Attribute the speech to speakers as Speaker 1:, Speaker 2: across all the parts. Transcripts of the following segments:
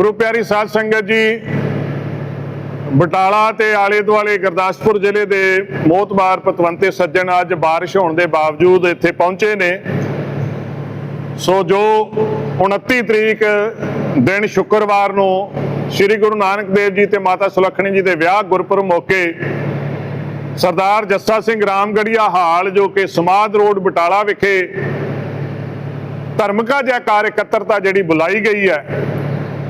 Speaker 1: ਗੁਰੂ ਪਿਆਰੀ ਸਾਧ ਸੰਗਤ ਜੀ, ਬਟਾਲਾ ਤੇ ਆਲੇ ਦੁਆਲੇ ਗੁਰਦਾਸਪੁਰ ਜ਼ਿਲ੍ਹੇ ਦੇ ਮੋਤਬਾਰ ਪਤਵੰਤੇ ਸੱਜਣ ਅੱਜ ਬਾਰਿਸ਼ ਹੋਣ ਦੇ ਬਾਵਜੂਦ ਇੱਥੇ ਪਹੁੰਚੇ ਨੇ। ਸੋ ਜੋ 29 ਤਰੀਕ ਦਿਨ ਸ਼ੁੱਕਰਵਾਰ ਨੂੰ ਸ੍ਰੀ ਗੁਰੂ ਨਾਨਕ ਦੇਵ ਜੀ ਤੇ ਮਾਤਾ ਸੁਲੱਖਣੀ ਜੀ ਦੇ ਵਿਆਹ ਗੁਰਪੁਰਬ ਮੌਕੇ ਸਰਦਾਰ ਜੱਸਾ ਸਿੰਘ ਰਾਮਗੜੀਆ ਹਾਲ ਜੋ ਕਿ ਸਮਾਧ ਰੋਡ ਬਟਾਲਾ ਵਿਖੇ ਧਰਮਕਾ ਜੈਕਾਰ ਇਕੱਤਰਤਾ ਜਿਹੜੀ ਬੁਲਾਈ ਗਈ ਹੈ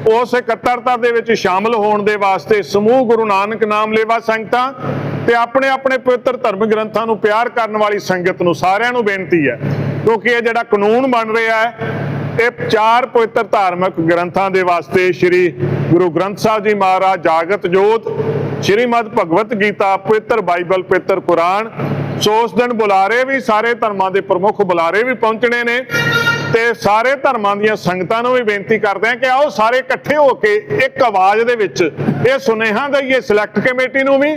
Speaker 1: ਉਸ ਇਕੱਤਰਤਾ ਦੇ ਵਿੱਚ ਸ਼ਾਮਲ ਹੋਣ ਦੇ ਵਾਸਤੇ ਸਮੂਹ ਗੁਰੂ ਨਾਨਕ ਨਾਮ ਲੇਵਾ ਸੰਗਤਾਂ ਤੇ ਆਪਣੇ ਆਪਣੇ ਪਵਿੱਤਰ ਧਰਮ ਗ੍ਰੰਥਾਂ ਨੂੰ ਪਿਆਰ ਕਰਨ ਵਾਲੀ ਸੰਗਤ ਨੂੰ ਸਾਰਿਆਂ ਨੂੰ ਬੇਨਤੀ ਹੈ, ਕਿਉਂਕਿ ਇਹ ਜਿਹੜਾ ਕਾਨੂੰਨ ਬਣ ਰਿਹਾ ਹੈ, ਇਹ ਚਾਰ ਪਵਿੱਤਰ ਧਾਰਮਿਕ ਗ੍ਰੰਥਾਂ ਦੇ ਵਾਸਤੇ ਸ੍ਰੀ ਗੁਰੂ ਗ੍ਰੰਥ ਸਾਹਿਬ ਜੀ ਮਹਾਰਾਜ ਜਾਗਤ ਜੋਤ, ਸ਼੍ਰੀਮਦ ਭਗਵਤ ਗੀਤਾ, ਪਵਿੱਤਰ ਬਾਈਬਲ, ਪਵਿੱਤਰ ਕੁਰਾਨ, ਸੋ ਉਸ ਦਿਨ ਬੁਲਾਰੇ ਵੀ ਸਾਰੇ ਧਰਮਾਂ ਦੇ ਪ੍ਰਮੁੱਖ ਬੁਲਾਰੇ ਵੀ ਪਹੁੰਚਣੇ ਨੇ। ਤੇ ਸਾਰੇ ਧਰਮਾਂ ਦੀਆਂ ਸੰਗਤਾਂ ਨੂੰ ਵੀ ਬੇਨਤੀ ਕਰਦੇ ਹਾਂ ਕਿ ਆਓ ਸਾਰੇ ਇਕੱਠੇ ਹੋ ਕੇ ਇੱਕ ਆਵਾਜ਼ ਦੇ ਵਿੱਚ ਇਹ ਸੁਨੇਹਾ ਦਈਏ ਸਿਲੈਕਟ ਕਮੇਟੀ ਨੂੰ ਵੀ,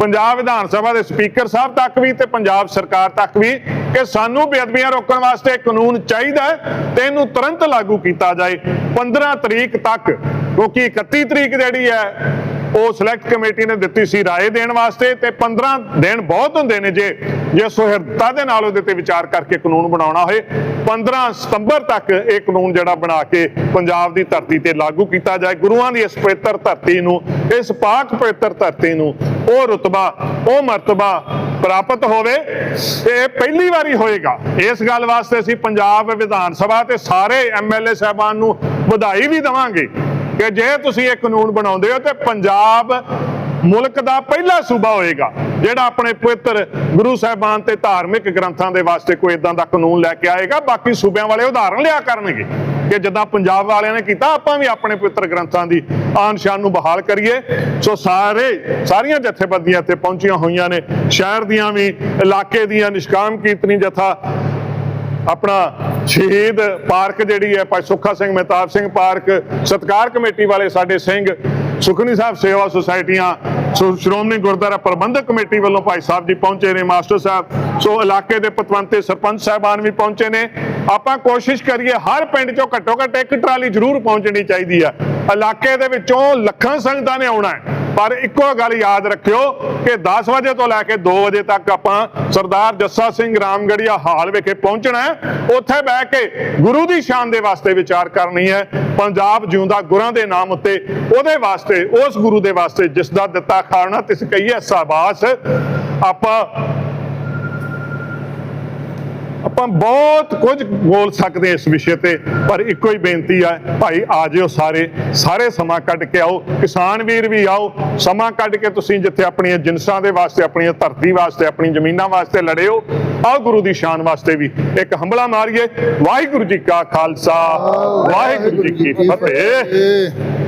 Speaker 1: ਪੰਜਾਬ ਵਿਧਾਨ ਸਭਾ ਦੇ ਸਪੀਕਰ ਸਾਹਿਬ ਤੱਕ ਵੀ ਤੇ ਪੰਜਾਬ ਸਰਕਾਰ ਤੱਕ ਵੀ ਕਿ ਸਾਨੂੰ ਬੇਅਦਬੀਆਂ ਰੋਕਣ ਵਾਸਤੇ ਕਾਨੂੰਨ ਚਾਹੀਦਾ ਤੇ ਇਹਨੂੰ ਤੁਰੰਤ ਲਾਗੂ ਕੀਤਾ ਜਾਏ। 15 ਤਰੀਕ ਤੱਕ, ਕਿਉਂਕਿ 31 ਤਰੀਕ ਜਿਹੜੀ ਹੈ ਉਹ ਸਿਲੈਕਟ ਕਮੇਟੀ ਨੇ ਦਿੱਤੀ ਸੀ رائے ਦੇਣ ਵਾਸਤੇ ਤੇ 15 ਦਿਨ ਬਹੁਤ ਹੁੰਦੇ ਨੇ ਜੇ ਜੇ ਸੁਹਿਰਦਤਾ ਦੇ ਨਾਲ ਉਹਦੇ ਤੇ ਵਿਚਾਰ ਕਰਕੇ ਕਾਨੂੰਨ ਬਣਾਉਣਾ ਹੋਏ 15 ਸਤੰਬਰ ਤੱਕ ਇਹ ਕਾਨੂੰਨ ਜਿਹੜਾ ਬਣਾ ਕੇ ਪੰਜਾਬ ਦੀ ਧਰਤੀ ਤੇ ਲਾਗੂ ਕੀਤਾ ਜਾਏ ਗੁਰੂਆਂ ਦੀ ਇਸ ਪਵਿੱਤਰ ਧਰਤੀ ਨੂੰ ਇਸ ਪਾਕ ਪਵਿੱਤਰ ਧਰਤੀ ਨੂੰ ਉਹ ਰਤਬਾ ਉਹ ਮਰਤਬਾ ਪ੍ਰਾਪਤ ਹੋਵੇ ਤੇ ਇਹ ਪਹਿਲੀ ਵਾਰੀ ਹੋਏਗਾ ਇਸ ਗੱਲ ਵਾਸਤੇ ਅਸੀਂ ਪੰਜਾਬ ਵਿਧਾਨ ਸਭਾ ਤੇ ਸਾਰੇ ਐਮਐਲਏ ਸਾਹਿਬਾਨ ਨੂੰ ਵਧਾਈ ਵੀ ਦਵਾਂਗੇ ਕਿ ਜੇ ਤੁਸੀਂ ਇਹ ਕਾਨੂੰਨ ਬਣਾਉਂਦੇ ਹੋ ਤੇ ਪੰਜਾਬ ਮੁਲਕ ਦਾ ਪਹਿਲਾ ਸੂਬਾ ਹੋਏਗਾ, ਜਿਹੜਾ ਆਪਣੇ ਪਵਿੱਤਰ ਗੁਰੂ ਸਾਹਿਬਾਨ ਤੇ ਧਾਰਮਿਕ ਗ੍ਰੰਥਾਂ ਦੇ ਵਾਸਤੇ ਕੋਈ ਇਦਾਂ ਦਾ ਕਾਨੂੰਨ ਲੈ ਕੇ ਆਏਗਾ, ਬਾਕੀ ਸੂਬਿਆਂ ਵਾਲੇ ਉਦਾਹਰਨ ਲਿਆ ਕਰਨਗੇ ਕਿ ਜਿੱਦਾਂ ਪੰਜਾਬ ਵਾਲਿਆਂ ਨੇ ਕੀਤਾ, ਆਪਾਂ ਵੀ ਆਪਣੇ ਪਵਿੱਤਰ ਗ੍ਰੰਥਾਂ ਦੀ ਆਨ ਸ਼ਾਨ ਨੂੰ ਬਹਾਲ ਕਰੀਏ। ਸੋ ਸਾਰੇ, ਸਾਰੀਆਂ ਜਥੇਬੰਦੀਆਂ ਇੱਥੇ ਪਹੁੰਚੀਆਂ ਹੋਈਆਂ ਨੇ, ਸ਼ਹਿਰ ਦੀਆਂ ਵੀ, ਇਲਾਕੇ ਦੀਆਂ, ਨਿਸ਼ਕਾਮ ਕੀਰਤਨੀ ਜਥਾ ਆਪਣਾ ਸ਼ਹੀਦ ਪਾਰਕ ਜਿਹੜੀ ਹੈ, ਭਾਈ ਸੁੱਖਾ ਸਿੰਘ, ਮਹਿਤਾਬ ਸਿੰਘ ਪਾਰਕ, ਸਤਕਾਰ ਕਮੇਟੀ ਵਾਲੇ ਸਾਡੇ ਸਿੰਘ, ਸੁਖਨੀ ਸਾਹਿਬ ਸੇਵਾ ਸੁਸਾਇਟੀਆਂ, ਸੋ ਸ਼੍ਰੋਮਣੀ ਗੁਰਦੁਆਰਾ ਪ੍ਰਬੰਧਕ ਕਮੇਟੀ ਵੱਲੋਂ ਭਾਈ ਸਾਹਿਬ ਜੀ ਪਹੁੰਚੇ ਨੇ, ਮਾਸਟਰ ਸਾਹਿਬ। ਸੋ ਇਲਾਕੇ ਦੇ ਪਤਵੰਤੇ ਸਰਪੰਚ ਸਾਹਿਬਾਨ ਵੀ ਪਹੁੰਚੇ ਨੇ। ਆਪਾਂ ਕੋਸ਼ਿਸ਼ ਕਰੀਏ ਹਰ ਪਿੰਡ ਚੋਂ ਘੱਟੋ ਘੱਟ ਇੱਕ ਟਰਾਲੀ ਜ਼ਰੂਰ ਪਹੁੰਚਣੀ ਚਾਹੀਦੀ ਆ। ਇਲਾਕੇ ਦੇ ਵਿੱਚੋਂ ਲੱਖਾਂ ਸੰਗਤਾਂ ਨੇ ਆਉਣਾ ਹੈ। ਪਰ ਇੱਕੋ ਗੱਲ ਯਾਦ ਰੱਖਿਓ ਕਿ 10 ਵਜੇ ਤੋਂ ਲੈ ਕੇ 2 ਵਜੇ ਤੱਕ ਆਪਾਂ ਸਰਦਾਰ ਜੱਸਾ ਸਿੰਘ ਰਾਮਗੜੀਆ ਹਾਲ ਵਿਖੇ ਪਹੁੰਚਣਾ ਹੈ। ਉੱਥੇ ਬਹਿ ਕੇ ਗੁਰੂ ਦੀ ਸ਼ਾਨ ਦੇ ਵਾਸਤੇ ਵਿਚਾਰ ਕਰਨੀ ਹੈ। ਪੰਜਾਬ ਜਿਉਂਦਾ ਗੁਰਾਂ ਦੇ ਨਾਮ ਉੱਤੇ, ਉਹਦੇ ਵਾਸਤੇ, ਉਸ ਗੁਰੂ ਦੇ ਵਾਸਤੇ ਜਿਸ ਦਾ ਦਿੱਤਾ ਖਾਣਾ ਤਿਸ ਕਹੀਏ ਸਾਬਾਸ। ਆਪਾਂ ਆਪਾਂ ਬਹੁਤ ਕੁਝ ਬੋਲ ਸਕਦੇ ਇਸ ਵਿਸ਼ੇ ਤੇ ਪਰ ਇੱਕੋ ਹੀ ਬੇਨਤੀ ਹੈ ਭਾਈ ਆ ਜਿਓ ਸਾਰੇ ਸਾਰੇ ਸਮਾਂ ਕੱਢ ਕੇ ਆਓ ਕਿਸਾਨ ਵੀਰ ਵੀ ਆਓ ਸਮਾਂ ਕੱਢ ਕੇ ਤੁਸੀਂ ਜਿੱਥੇ ਆਪਣੀਆਂ ਜਿਨਸਾਂ ਦੇ ਵਾਸਤੇ ਆਪਣੀਆਂ ਧਰਤੀ ਵਾਸਤੇ ਆਪਣੀ ਜ਼ਮੀਨਾਂ ਵਾਸਤੇ ਲੜਿਓ ਆਓ ਗੁਰੂ ਦੀ ਸ਼ਾਨ ਵਾਸਤੇ ਵੀ ਇੱਕ ਹੰਬਲਾ ਮਾਰੀਏ ਵਾਹਿਗੁਰੂ ਜੀ ਕਾ ਖਾਲਸਾ ਵਾਹਿਗੁਰੂ ਜੀ ਕੀ ਫਤਿਹ।